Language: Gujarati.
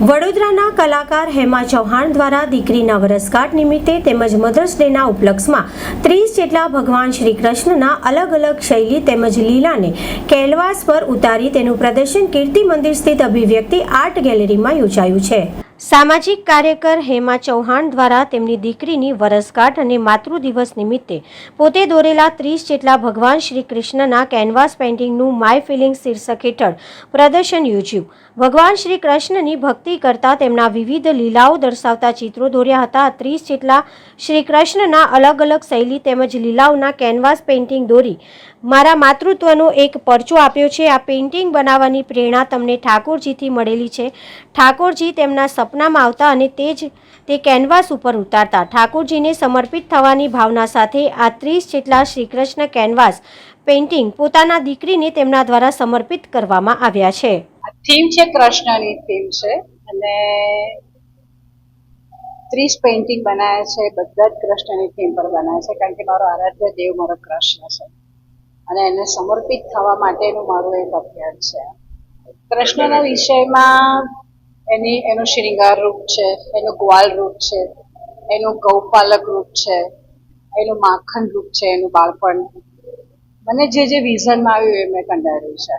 વડોદરાના કલાકાર હેમા ચૌહાણ દ્વારા દીકરીના વરસગાંઠ નિમિત્તે તેમજ મધર્સ ડેના ઉપલક્ષમાં ત્રીસ જેટલા ભગવાન શ્રી કૃષ્ણના અલગ અલગ શૈલી તેમજ લીલાને કેલવાસ પર ઉતારી તેનું પ્રદર્શન કીર્તિ મંદિર સ્થિત અભિવ્યક્તિ આર્ટ ગેલેરીમાં યોજાયું છે. સામાજિક કાર્યકર હેમા ચૌહાણ દ્વારા તેમની દીકરીની વરસગાંઠ અને માતૃ દિવસ નિમિત્તે પોતે દોરેલા ત્રીસ જેટલા ભગવાન શ્રી કૃષ્ણના કેનવાસ પેઇન્ટિંગનું માય ફિલિંગ શીર્ષક હેઠળ પ્રદર્શન યોજ્યું. ભગવાન શ્રી કૃષ્ણની ભક્તિ કરતા તેમના વિવિધ લીલાઓ દર્શાવતા ચિત્રો દોર્યા હતા. ત્રીસ જેટલા શ્રી કૃષ્ણના અલગ અલગ શૈલી તેમજ લીલાઓના કેનવાસ પેઇન્ટિંગ દોરી મારા માતૃત્વનો એક પરચો આપ્યો છે. આ પેઇન્ટિંગ બનાવવાની પ્રેરણા તમને ઠાકોરજીથી મળેલી છે. ઠાકોરજી તેમના સપનામાં આવતા અને તે જ તે કેનવાસ ઉપર ઉતારતા. ઠાકોરજીને સમર્પિત થવાની ભાવના સાથે આ ત્રીસ જેટલા શ્રીકૃષ્ણ કેનવાસ પેઇન્ટિંગ પોતાના દીકરીને તેમના દ્વારા સમર્પિત કરવામાં આવ્યા છે. થીમ છે કૃષ્ણની થીમ છે અને ત્રીસ પેઇન્ટિંગ બનાવ્યા છે, બધા જ કૃષ્ણની થીમ પર બનાવ્યા છે, કારણ કે મારો આરાધ્ય દેવ, મારો કૃષ્ણ છે. અને એને સમર્પિત થવા માટેનું મારું એક અભિયાન છે. કૃષ્ણના વિષયમાં એની, એનું શૃંગાર રૂપ છે, એનું ગ્વાલ રૂપ છે, એનું ગૌપાલક રૂપ છે, એનું માખણ રૂપ છે, એનું બાળપણ. મને જે જે વિઝનમાં આવ્યું એ મેં કંડાર્યું છે.